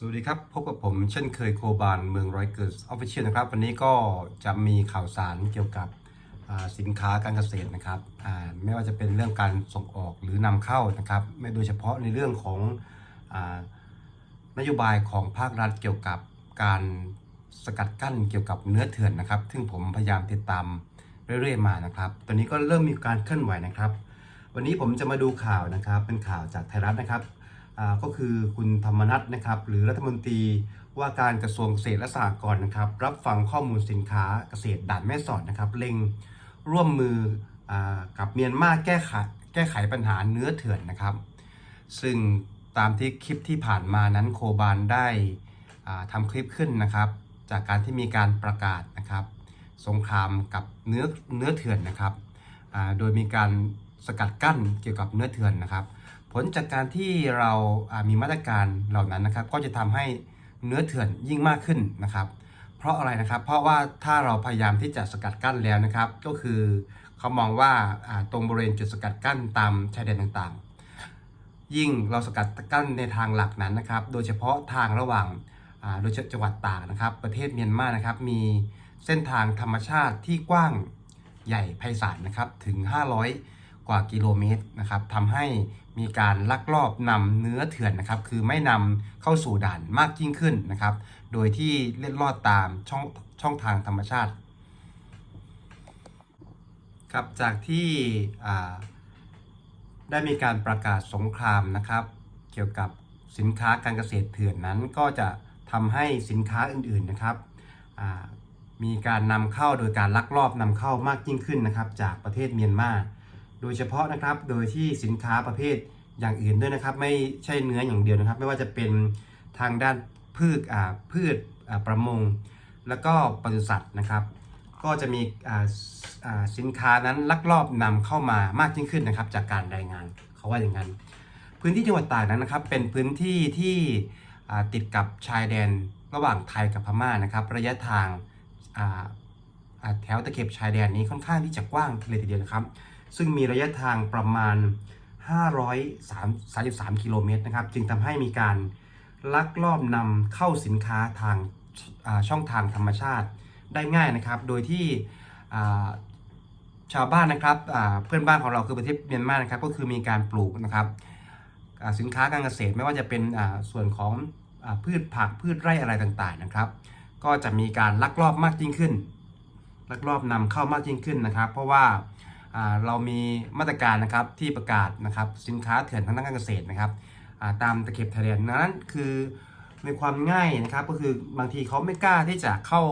สวัสดีครับ พบกับผมเช่นเคยโคบานเมืองร้อยเกิดออฟฟิเชียลนะครับ วันนี้ก็จะมีข่าวสารเกี่ยวกับสินค้าการเกษตรนะครับไม่ว่าจะเป็นเรื่องการส่งออกหรือนำเข้านะครับ ไม่โดยเฉพาะในเรื่องของอนโยบายของภาครัฐเกี่ยวกับการสกัดกั้นเกี่ยวกับเนื้อเถื่อนนะครับ ซึ่งผมพยายามติดตามเรื่อยๆมานะครับ ตอนนี้ก็เริ่มมีการเคลื่อนไหวนะครับ วันนี้ผมจะมาดูข่าวนะครับ เป็นข่าวจากไทยรัฐนะครับ ก็คือคุณธรรมนัฐนะครับ หรือรัฐมนตรีว่าการกระทรวงเกษตรและสหกรณ์นะครับ รับฟังข้อมูลสินค้าเกษตรด่านแม่สอดนะครับ เล็งร่วมมืออกับเมียนมาแก้ไขแก้ไขปัญหาเนื้อเถื่อนนะครับ ซึ่งตามที่คลิปที่ผ่านมานั้นโคบานได้อ่าทำคลิปขึ้นนะครับ จากการที่มีการประกาศนะครับ สงครามกับเนื้อเนื้อเถื่อนนะครับโดยมีการสกัดกั้นเกี่ยวกับเนื้อเถื่อนนะครับ ผลจากการที่เรามีมาตรการเหล่านั้นนะครับ ก็จะทำให้เนื้อเถื่อนยิ่งมากขึ้นนะครับ เพราะอะไรนะครับ เพราะว่าถ้าเราพยายามที่จะสกัดกั้นแล้วนะครับ ก็คือเขามองว่าตรงบริเวณจุดสกัดกั้นตามชายแดนต่างๆ ยิ่งเราสกัดกั้นในทางหลักนั้นนะครับ โดยเฉพาะทางระหว่างโดยจังหวัดตากนะครับ ประเทศเมียนมานะครับ มีเส้นทางธรรมชาติที่กว้างใหญ่ไพศาลนะครับถึง 500 กว่ากิโลเมตรนะครับทำให้มีการลักลอบนำเนื้อเถื่อนนะครับ คือไม่นำเข้าสู่ด่านมากยิ่งขึ้นนะครับ โดยที่เล็ดลอดตามช่องช่องทางธรรมชาติครับจากที่ได้มีการประกาศสงครามนะครับ เกี่ยวกับสินค้าการเกษตรเถื่อนนั้น ก็จะทำให้สินค้าอื่นๆนะครับมีการนำเข้าโดยการลักลอบนำเข้ามากยิ่งขึ้นนะครับ จากประเทศเมียนมา โดยเฉพาะนะครับโดยที่สินค้าประเภทอย่างอื่นด้วยนะครับ ไม่ใช่เนื้ออย่างเดียวนะครับ ไม่ว่าจะเป็นทางด้านพืชอ่าพืชอ่าประมง แล้วก็ปศุสัตว์นะครับ ก็จะมีอ่าอ่าสินค้านั้นลักลอบนำเข้ามามากยิ่งขึ้นนะครับ จากการรายงานเขาว่าอย่างนั้น พื้นที่จังหวัดตากนั้นนะครับ เป็นพื้นที่ที่อ่าติดกับชายแดนระหว่างไทยกับพม่านะครับ ระยะทางอ่าแถวตะเข็บชายแดนนี้ค่อนข้างที่จะกว้างเลยทีเดียวนะครับ ซึ่งมีระยะทางประมาณ 533 กิโลเมตรนะครับ จึงทำให้มีการลักลอบนำเข้าสินค้าทางช่องทางธรรมชาติได้ง่ายนะครับ โดยที่ชาวบ้านนะครับเพื่อนบ้านของเราคือประเทศเมียนมานะครับก็คือมีการปลูกนะครับสินค้าการเกษตรไม่ว่าจะเป็นส่วนของอพืชผักพืชไร่อะไรต่างๆนะครับ ก็จะมีการลักลอบมากยิ่งขึ้น ลักลอบนำเข้ามากยิ่งขึ้นนะครับ เพราะว่าอ่า เรามีมาตรการนะครับที่ประกาศนะครับสินค้าเถื่อนทางด้านการเกษตรนะครับตามตะเข็บชายแดนนั้นคือในความง่ายนะครับก็คือบางทีเขาไม่กล้าที่จะเข้า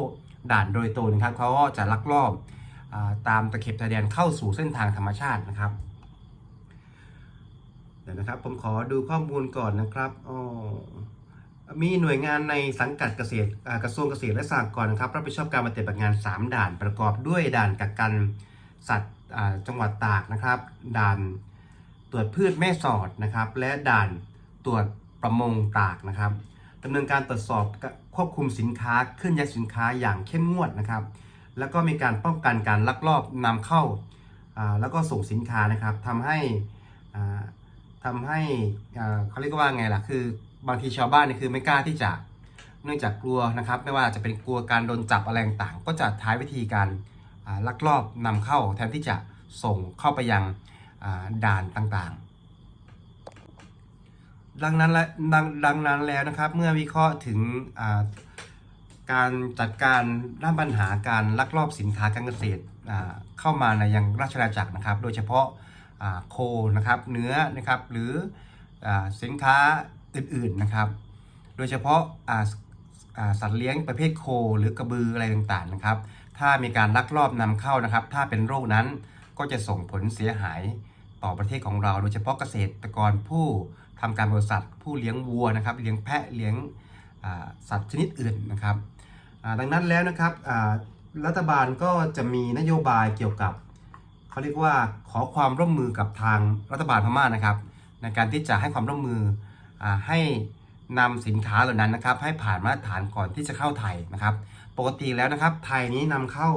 ด่านโดยตรงนะครับเขาก็จะลักลอบอตามตะเข็บชายแดนเข้าสู่เส้นทางธรรมชาตินะครับเดี๋ยวนะครับผมขอดูข้อมูลก่อนนะครับอ๋อมีหน่วยงานในสังกัดเกษตรกระทรวงเกษตรและสหกรณ์นะครับรับผิดชอบการปฏิบัติงาน 3 ด่านประกอบด้วยด่านกักกันสัตว์ จังหวัดตากนะครับ ด่านตรวจพืชแม่สอดนะครับ และด่านตรวจประมงตากนะครับดำเนินการตรวจสอบควบคุมสินค้าเคลื่อนย้ายสินค้าอย่างเข้มงวดนะครับ แล้วก็มีการป้องกันการลักลอบนำเข้าแล้วก็ส่งสินค้านะครับทำให้ทำให้เขาเรียกว่าไงล่ะคือบางทีชาวบ้านนี่คือไม่กล้าที่จะเนื่องจากกลัวนะครับ ไม่ว่าจะเป็นกลัวการโดนจับอะไรต่างก็จะท้ายวิธีการ ลักลอบนำเข้าแทนที่จะส่งเข้าไปยังด่านต่างๆ ดังนั้นและดังดังนั้นแล้วนะครับ เมื่อวิเคราะห์ถึงการจัดการด้านปัญหาการลักลอบสินค้าการเกษตรเข้ามาในยังราชอาณาจักรนะครับ โดยเฉพาะาโคนะครับเนื้อนะครับหรืออสินค้าอื่นๆนะครับ โดยเฉพาะาาสัตว์เลี้ยงประเภทโคหรือกระบืออะไรต่างๆนะครับ ถ้ามีการลักลอบนำเข้านะครับ ถ้าเป็นโรคนั้นก็จะส่งผลเสียหายต่อประเทศของเรา โดยเฉพาะเกษตรกรผู้ทำการบริษัทผู้เลี้ยงวัวนะครับ เลี้ยงแพะเลี้ยงสัตว์ชนิดอื่นนะครับดังนั้นแล้วนะครับรัฐบาลก็จะมีนโยบายเกี่ยวกับเขาเรียกว่าขอความร่วมมือกับทางรัฐบาลพม่านะครับ ในการที่จะให้ความร่วมมืออให้นำสินค้าเหล่านั้นนะครับ ให้ผ่านมาตรฐานก่อนที่จะเข้าไทยนะครับ ปกติแล้วนะครับ ไทยนี้นำเข้า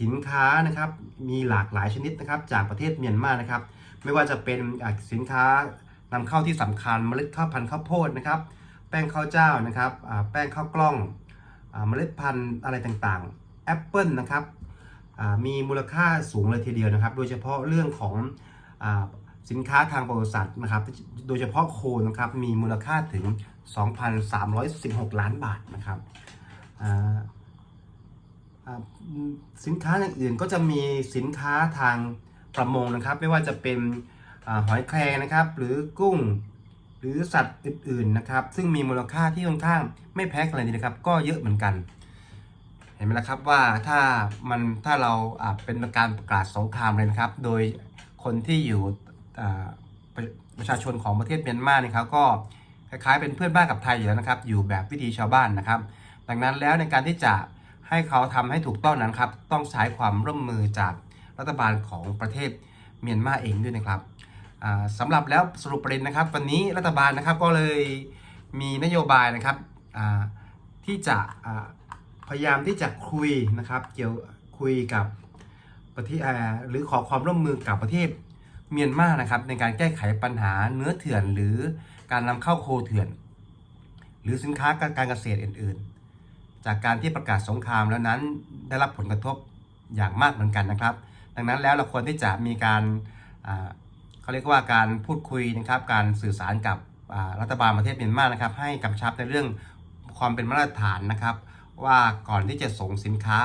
สินค้านะครับ มีหลากหลายชนิดนะครับ จากประเทศเมียนมานะครับ ไม่ว่าจะเป็นสินค้านำเข้าที่สำคัญเมล็ดข้าวพันธุ์ข้าวโพดนะครับ แป้งข้าวเจ้านะครับแป้งข้าวกล้องเมล็ดพันธุ์อะไรต่างๆแอปเปิลนะครับมีมูลค่าสูงเลยทีเดียวนะครับ โดยเฉพาะเรื่องของอสินค้าทางบริษัทนะครับ โดยเฉพาะโคนะครับมีมูลค่าถึง 2,316 ล้านบาทนะครับอ่า สินค้าอย่างอื่นก็จะมีสินค้าทางประมงนะครับ ไม่ว่าจะเป็นอหอยแครงนะครับ หรือกุ้งหรือสัตว์อื่นๆนะครับ ซึ่งมีมูลค่าที่ค่อนข้างไม่แพ้กันเลยนะครับ ก็เยอะเหมือนกัน เห็นไหมล่ะครับว่าถ้ามันถ้าเราเป็นการประกาศสงครามเลยนะครับ โดยคนที่อยู่ประประชาชนของประเทศเมียนมาเนี่ยครับก็คล้ายๆเป็นเพื่อนบ้านกับไทยอยู่แล้วนะครับ อยู่แบบวิธีชาวบ้านนะครับ ดังนั้นแล้วในการที่จะ ให้เขาทำให้ถูกต้องนั้นครับต้องใช้ความร่วมมือจากรัฐบาลของประเทศเมียนมาเองด้วยนะครับอ่าสำหรับแล้วสรุปประเด็นนะครับ วันนี้รัฐบาลนะครับก็เลยมีนโยบายนะครับที่จะพยายามที่จะคุยนะครับเกี่ยวคุยกับประเทศหรือขอความร่วมมือกับประเทศเมียนมานะครับในการแก้ไขปัญหาเนื้อเถื่อน หรือการนำเข้าโคเถื่อน หรือสินค้าการเกษตรอื่น ๆ จากการที่ประกาศสงครามแล้วนั้นได้รับผลกระทบอย่างมากเหมือนกันนะครับ ดังนั้นแล้วเราควรที่จะมีการเขาเรียกว่าการพูดคุยนะครับ การสื่อสารกับรัฐบาลประเทศเมียนมานะครับ ให้กำชับในเรื่องความเป็นมาตรฐานนะครับ ว่าก่อนที่จะส่งสินค้า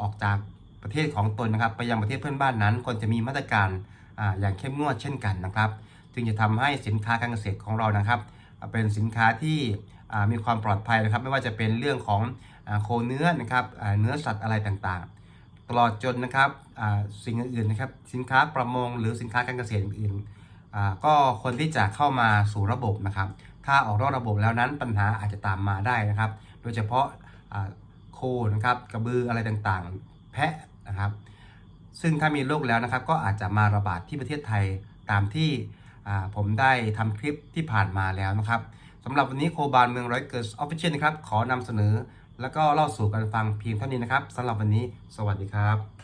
ออกจากประเทศของตนนะครับ ไปยังประเทศเพื่อนบ้านนั้นควรจะมีมาตรการอย่างเข้มงวดเช่นกันนะครับ จึงจะทำให้สินค้าการเกษตรของเรานะครับ เป็นสินค้าที่ มีความปลอดภัยนะครับ ไม่ว่าจะเป็นเรื่องของโคเนื้อนะครับเนื้อสัตว์อะไรต่างๆ ตลอดจนนะครับสิ่งอื่นๆนะครับสินค้าประมงหรือสินค้าการเกษตรอื่นๆอ่าก็ควรที่จะเข้ามาสู่ระบบนะครับ ถ้าออกนอกระบบแล้วนั้นปัญหาอาจจะตามมาได้นะครับ โดยเฉพาะโคนะครับกระบืออะไรต่างๆ แพะนะครับ ซึ่งถ้ามีโรคแล้วนะครับ ก็อาจจะมาระบาดที่ประเทศไทยตามที่ผมได้ทำคลิปที่ผ่านมาแล้วนะครับ สำหรับวันนี้โคบานเมืองร้อยเกิร์สออฟฟิเชียลนะครับ ขอนำเสนอ แล้วก็เล่าสู่กันฟังเพียงเท่านี้นะครับสำหรับวันนี้ สวัสดีครับ